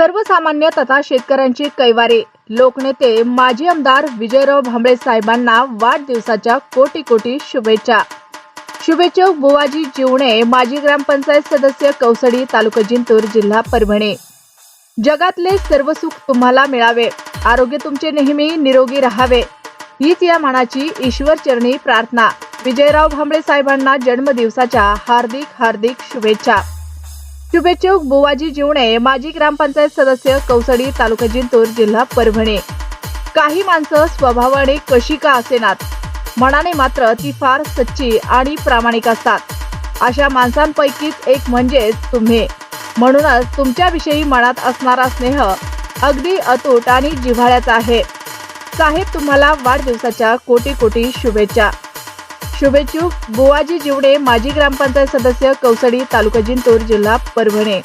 सर्वसामान्य तथा शेतकऱ्यांची कैवारी. लोकनेते माजी आमदार विजयराव भांबळे साहेबांना वाढदिवसाच्या कोटी कोटी शुभेच्छा शुभेच्छुक बुवाजी जिवणे माजी ग्रामपंचायत सदस्य कौसडी तालुका जिंतूर जिल्हा परभणी. जगातले सर्व सुख तुम्हाला मिळावे. आरोग्य तुमचे नेहमी निरोगी राहावे. हीच या मनाची ईश्वर चरणी प्रार्थना. विजयराव भांबळे साहेबांना जन्मदिवसाच्या हार्दिक हार्दिक शुभेच्छा. शुभेच्छुक बुवाजी जिवणे माजी ग्रामपंचायत सदस्य कौसडी तालुका जिंतूर जिल्हा परभणी. काही माणसं स्वभावाने कशी का असेनात? मनाने मात्र ती फार सच्ची आणि प्रामाणिक असतात. अशा माणसांपैकीच एक म्हणजेच तुम्ही. म्हणूनच तुमच्याविषयी मनात असणारा स्नेह अगदी अतूट आणि जिव्हाळ्याचा आहे. साहेब तुम्हाला वाढदिवसाच्या कोटी कोटी शुभेच्छा. शुभेच्छुक. बुवाजी जिवडे माजी ग्रामपंचायत सदस्य कौसडी तालुका जिंतूर जिल्हा परभणे.